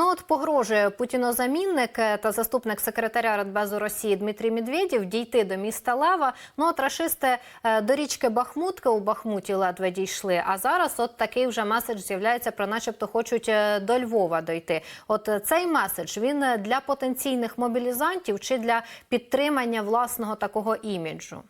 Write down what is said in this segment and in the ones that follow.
Ну от погрожує путінозамінник е, та заступник секретаря Радбезу Росії Дмитрій Медведєв дійти до міста Лева. Ну от рашисти е, до річки Бахмутка у Бахмуті ледве дійшли. А зараз от такий вже меседж з'являється про, начебто, хочуть е, до Львова дойти. От цей меседж він для потенційних мобілізантів чи для підтримання власного такого іміджу?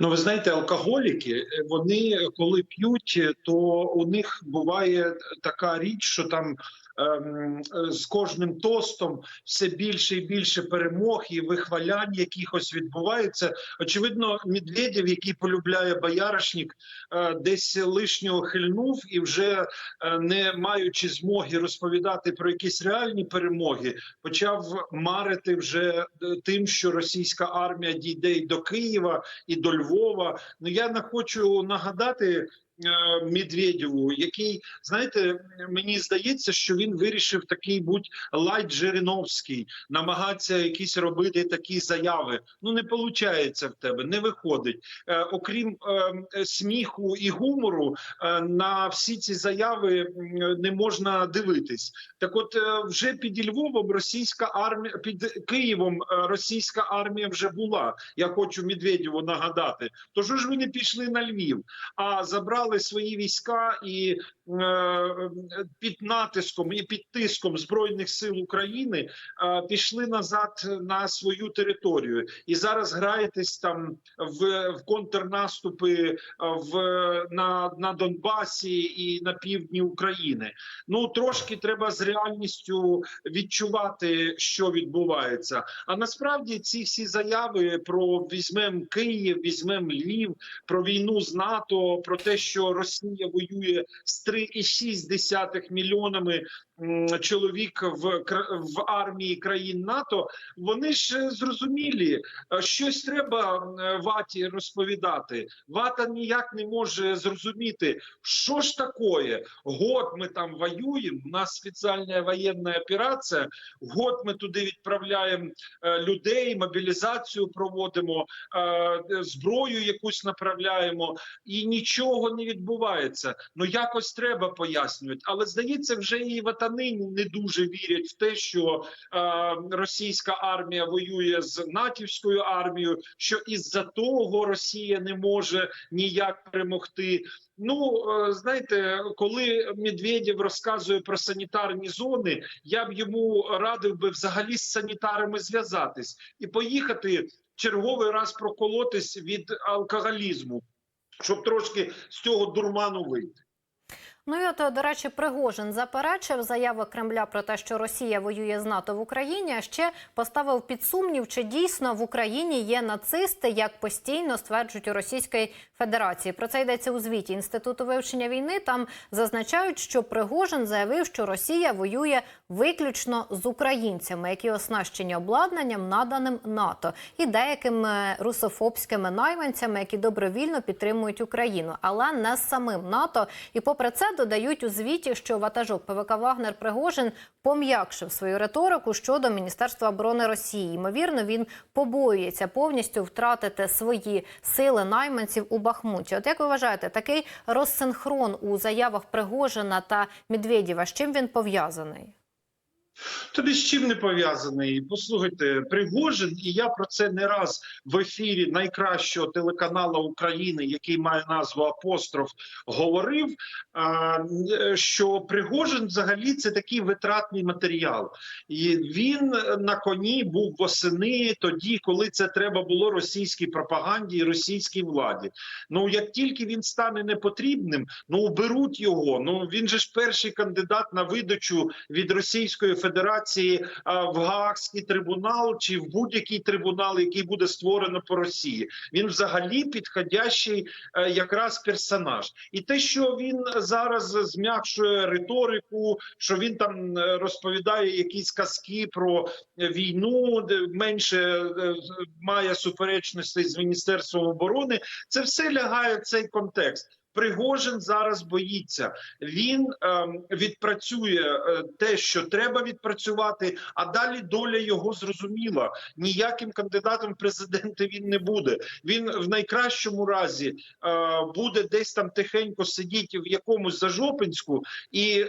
Ну, ви знаєте, алкоголіки, е, вони коли п'ють, е, то у них буває така річ, що там ем, е, з кожним тостом все більше і більше перемог і вихвалянь якихось відбувається. Очевидно, Медведєв, який полюбляє бояришник, е, десь лишнього хильнув і вже е, не маючи змоги розповідати про якісь реальні перемоги, почав марити вже тим, що російська армія дійде і до Києва і до Львова. Ну я не хочу нагадати. Е, Медведєву, який знаєте, мені здається, що він вирішив такий будь лайт Жириновський, намагатися якісь робити такі заяви. Ну не виходить в тебе, не виходить. Е, окрім е, сміху і гумору, е, на всі ці заяви не можна дивитись. Так, от е, вже під Львовом російська армія під Києвом е, російська армія вже була. Я хочу Медведєву нагадати. То що ж ви пішли на Львів, а забрали свої війська і е, під натиском і під тиском збройних сил України е, пішли назад на свою територію, і зараз граєтесь там в, в контрнаступи е, в на, на Донбасі і на півдні України. Ну трошки треба з реальністю відчувати, що відбувається. А насправді ці всі заяви про візьмем Київ, візьмем Львів, про війну з НАТО, про те, що Росія воює з 3,6 мільйонами чоловік в в армії країн НАТО. Вони ж е, зрозумілі, е, щось треба е, ваті розповідати. Вата ніяк не може зрозуміти, що ж таке. Год ми там воюємо. У нас спеціальна воєнна операція. Год ми туди відправляємо людей, мобілізацію проводимо, зброю якусь направляємо, і нічого не відбувається. Ну якось треба пояснювати. Але здається, вже і ватани не дуже вірять в те, що е, російська армія воює з натівською армією, що із-за того Росія не може ніяк перемогти. Ну е, знаєте, коли Медведєв розказує про санітарні зони, я б йому радив би взагалі з санітарами зв'язатись і поїхати черговий раз проколотись від алкоголізму, щоб трошки з цього дурману вийти. Ну і от, до речі, Пригожин заперечив заяви Кремля про те, що Росія воює з НАТО в Україні. А ще поставив під сумнів, чи дійсно в Україні є нацисти, як постійно стверджують у Російської Федерації. Про це йдеться у звіті інституту вивчення війни. Там зазначають, що Пригожин заявив, що Росія воює виключно з українцями, які оснащені обладнанням, наданим НАТО, і деякими русофобськими найманцями, які добровільно підтримують Україну, але не з самим НАТО. І попри це додають у звіті, що ватажок ПВК Вагнер Пригожин пом'якшив свою риторику щодо Міністерства оборони Росії. Ймовірно, він побоюється повністю втратити свої сили найманців у Бахмуті. От як ви вважаєте, такий розсинхрон у заявах Пригожина та Медведєва, з чим він пов'язаний? Тобі з чим не пов'язаний? Послухайте, Пригожин, і я про це не раз в ефірі найкращого телеканалу України, який має назву Апостроф, говорив. Що Пригожин взагалі це такий витратний матеріал, і він на коні був восени тоді, коли це треба було російській пропаганді і російській владі. Ну як тільки він стане непотрібним, ну уберуть його. Ну він же ж перший кандидат на видачу від Російської Федерації а, в Гаагський трибунал чи в будь-який трибунал, який буде створено по Росії. Він взагалі підходящий е, якраз персонаж, і те, що він зараз зм'якшує риторику, що він там е, розповідає якісь казки про е, війну, менше е, має суперечностей з міністерством оборони. Це все лягає в цей контекст. Пригожин зараз боїться. Він ем, відпрацює е, те, що треба відпрацювати, а далі доля його зрозуміла. Ніяким кандидатом в президенти він не буде. Він в найкращому разі е, буде десь там тихенько сидіти в якомусь зажопинську і е,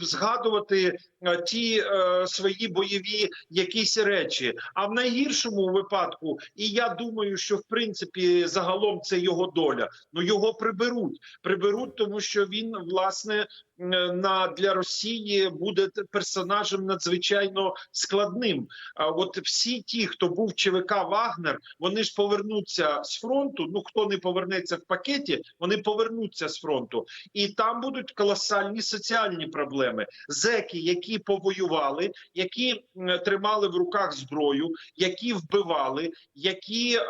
згадувати е, ті е, свої бойові якісь речі. А в найгіршому випадку, і я думаю, що в принципі загалом це його доля. Ну його приберуть. Приберуть, тому що він власне на для Росії буде персонажем надзвичайно складним. А от всі ті, хто був ЧВК Вагнер, вони ж повернуться з фронту. Ну хто не повернеться в пакеті, вони повернуться з фронту, і там будуть колосальні соціальні проблеми. Зеки, які повоювали, які тримали в руках зброю, які вбивали, які е,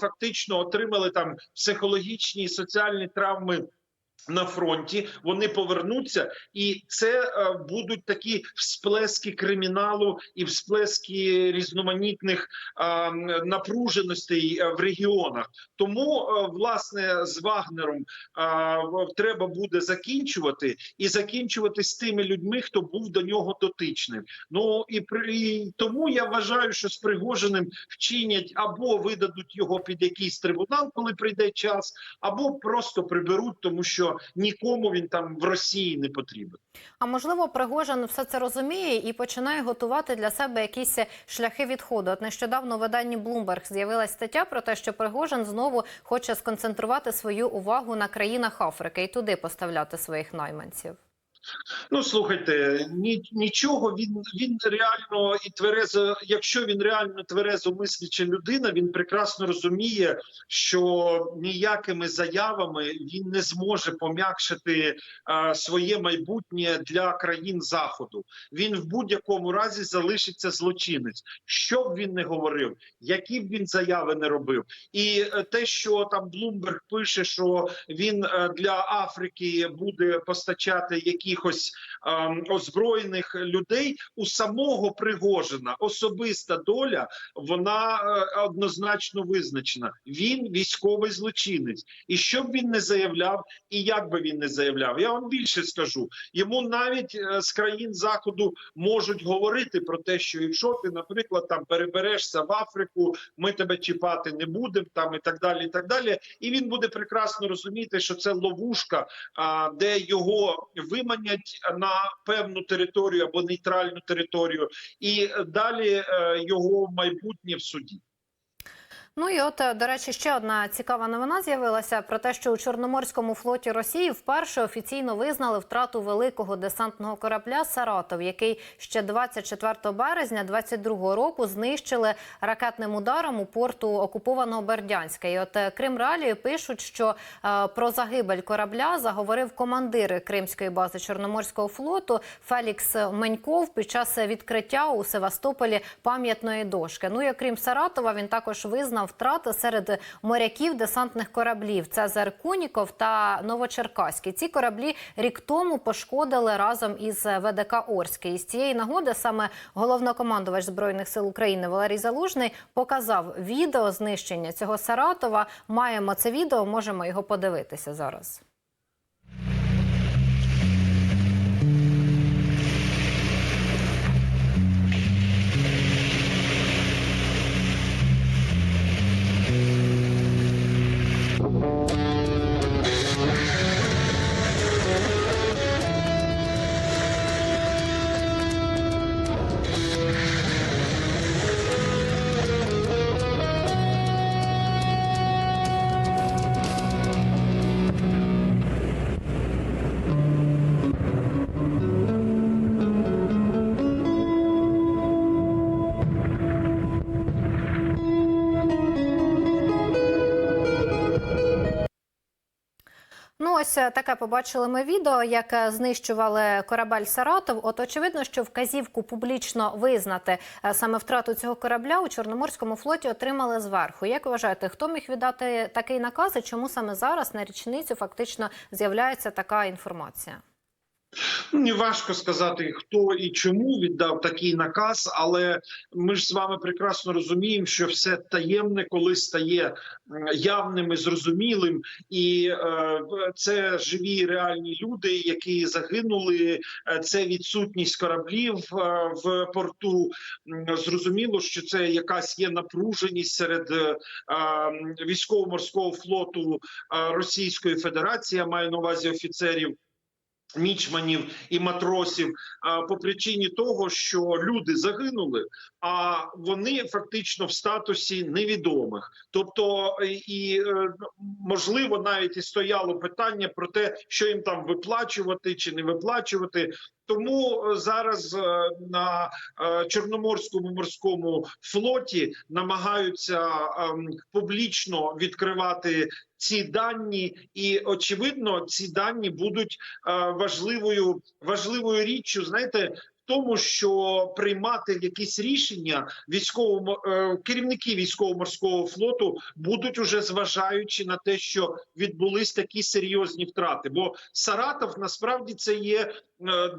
фактично отримали там психологічні і соціальні травми. На фронті вони повернуться, і це е, будуть такі всплески криміналу і всплески різноманітних е, напруженостей е, в регіонах. Тому власне з Вагнером треба буде закінчувати і закінчувати з тими людьми, хто був до нього дотичним. Ну і при тому я вважаю, що з Пригожиним вчинять або видадуть його під якийсь трибунал, коли прийде час, або просто приберуть, тому що нікому він там в Росії не потрібен. А можливо, Пригожин все це розуміє і починає готувати для себе якісь шляхи відходу. От нещодавно в виданні Bloomberg з'явилася стаття про те, що Пригожин знову хоче сконцентрувати свою увагу на країнах Африки і туди поставляти своїх найманців. Ну слухайте, ні, нічого він він реально і тверезо, якщо він реально тверезо мисляча людина, він прекрасно розуміє, що ніякими заявами він не зможе пом'якшити своє майбутнє для країн заходу. Він в будь-якому разі залишиться злочинець, що б він не говорив, які б він заяви не робив, і е, те, що там Блумберг пише, що він е, для Африки буде постачати якихось ем, озброєних людей у самого Пригожина особиста доля вона е, однозначно визначена. Він військовий злочинець, і що б він не заявляв, і як би він не заявляв, я вам більше скажу. Йому навіть е, з країн заходу можуть говорити про те, що якщо ти, наприклад, там переберешся в Африку, ми тебе чіпати не будемо, там і так далі. І так далі. І він буде прекрасно розуміти, що це ловушка, а, де його виманять на певну територію або нейтральну територію, і далі е, його майбутнє в суді. Ну і от, е, до речі, ще одна цікава новина з'явилася про те, що у Чорноморському флоті Росії вперше офіційно визнали втрату великого десантного корабля Саратов, який ще 24 березня 22 року знищили ракетним ударом у порту окупованого Бердянська. І от е, Крим Реалії пишуть, що е, про загибель корабля заговорив командир Кримської бази Чорноморського флоту Фелікс Меньков під час відкриття у Севастополі пам'ятної дошки. Ну і окрім Саратова, він також визнав втрати серед моряків десантних кораблів Це Зеркуніков та Новочеркаський. Ці кораблі рік тому пошкодили разом із ВДК Орський. І з цієї нагоди саме головнокомандувач збройних сил України Валерій Залужний показав відео знищення цього Саратова. Маємо це відео, можемо його подивитися зараз. Ось е, таке побачили ми відео, як е, знищували корабель Саратов. От очевидно, що вказівку публічно визнати е, саме втрату цього корабля у Чорноморському флоті отримали зверху. Як вважаєте, хто міг віддати такий наказ і чому саме зараз на річницю фактично з'являється така інформація? Мені важко сказати, хто і чому віддав такий наказ, але ми ж з вами прекрасно розуміємо, що все таємне, коли стає м, явним і зрозумілим, і е, це живі реальні люди, які загинули. е, Це відсутність кораблів е, в порту. Зрозуміло, що це якась є напруженість серед е, військово-морського флоту е, Російської Федерації. Я маю на увазі офіцерів мічманів і матросів по причині того, що люди загинули, а вони фактично в статусі невідомих. Тобто, і, і е, можливо, навіть і стояло питання про те, що їм там виплачувати чи не виплачувати. Тому е, зараз е, на е, Чорноморському морському флоті намагаються ем, публічно відкривати ці дані, і очевидно, ці дані будуть важливою важливою річчю. Знаєте. в Тому що приймати якісь рішення військово е, керівники військово-морського флоту будуть уже зважаючи на те, що відбулись такі серйозні втрати. Бо Саратов насправді це є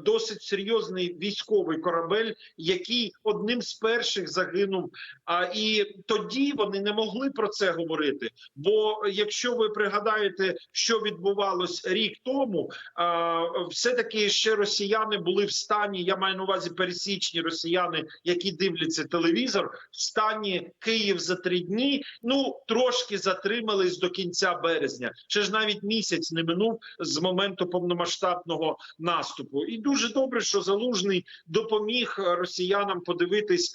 досить серйозний військовий корабель, який одним з перших загинув. А і тоді вони не могли про це говорити. Бо якщо ви пригадаєте, що відбувалось рік тому, а, все-таки ще росіяни були в стані. Я маю на увазі пересічні росіяни, які дивляться телевізор, в стані Київ за три дні. Ну трошки затримались до кінця березня. Ще ж навіть місяць не минув з моменту повномасштабного наступу. І дуже добре, що залужний допоміг росіянам подивитись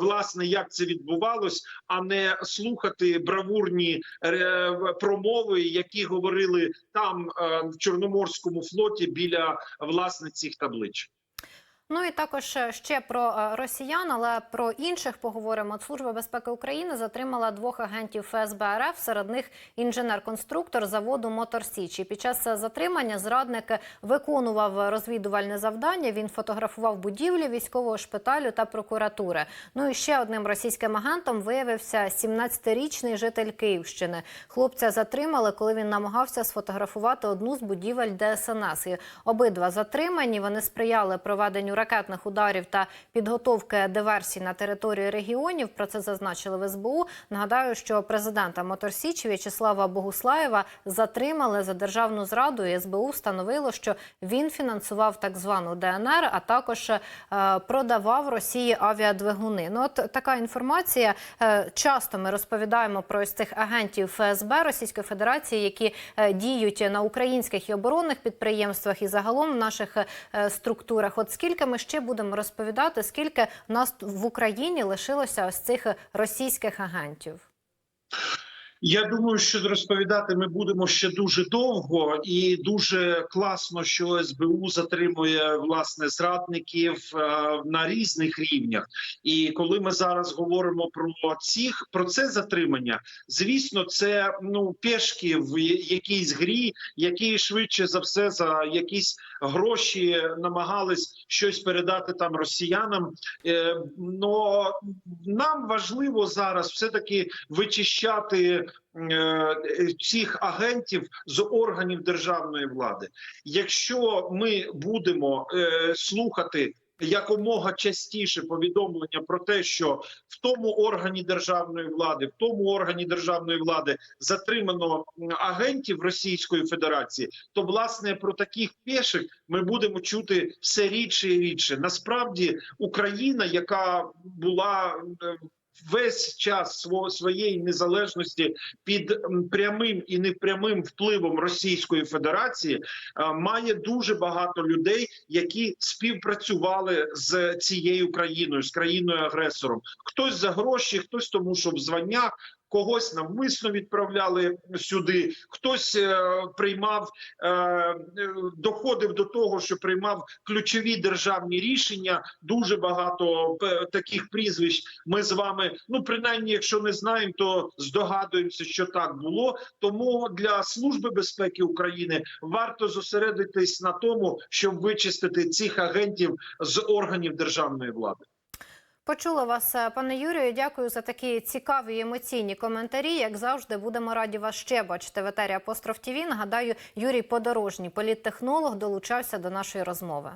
власне, як це відбувалось, а не слухати бравурні е, промови, які говорили там е, в Чорноморському флоті біля власне цих табличок. Ну і також е, ще про е, росіян, але про інших поговоримо. Служба безпеки України затримала двох агентів ФСБ РФ, серед них інженер-конструктор заводу Мотор Січ. І Під час затримання зрадник виконував розвідувальне завдання. Він фотографував будівлі військового шпиталю та прокуратури. Ну і ще одним російським агентом виявився 17-річний житель Київщини. Хлопця затримали, коли він намагався сфотографувати одну з будівель ДСНС. І обидва затримані. Вони сприяли проведенню ракетних ударів та підготовки диверсій на території регіонів. Про це зазначили в СБУ. Нагадаю, що президента Моторсічі В'ячеслава Богуслаєва затримали за державну зраду. І СБУ встановило, що він фінансував так звану ДНР, а також е, продавав Росії авіадвигуни. Ну от така інформація. Е, часто ми розповідаємо про ось цих агентів ФСБ Російської Федерації, які е, діють на українських і оборонних підприємствах і загалом в наших структурах. От скільки ми ще будемо розповідати, скільки в нас в Україні лишилося ось цих російських агентів? Я думаю, що розповідати ми будемо ще дуже довго, і дуже класно, що СБУ затримує власне зрадників е, на різних рівнях. І коли ми зараз говоримо про цих про це затримання, звісно, це ну пешки в якійсь грі, які швидше за все за якісь гроші намагались щось передати там росіянам. Е, но нам важливо зараз все таки вичищати цих агентів з органів державної влади. Якщо ми будемо е, слухати якомога частіше повідомлення про те, що в тому органі державної влади, в тому органі державної влади затримано агентів Російської Федерації, то власне про таких пеших ми будемо чути все рідше і рідше. Насправді Україна, яка була е, весь час сво- своєї незалежності під прямим і непрямим впливом Російської Федерації, е, має дуже багато людей, які співпрацювали з цією країною, з країною агресором. Хтось за гроші, хтось тому, що в званнях. Когось навмисно відправляли сюди, хтось е, приймав, е, доходив до того, що приймав ключові державні рішення. Дуже багато е, таких прізвищ. Ми з вами, ну принаймні, якщо не знаємо, то здогадуємося, що так було. Тому для служби безпеки України варто зосередитись на тому, щоб вичистити цих агентів з органів державної влади. Почула вас, е, пане Юрію. Дякую за такі цікаві і емоційні коментарі. Як завжди, будемо раді вас ще бачити в етері Апостроф ТІВІ. Нагадаю, Юрій Подорожній, політтехнолог, долучався до нашої розмови.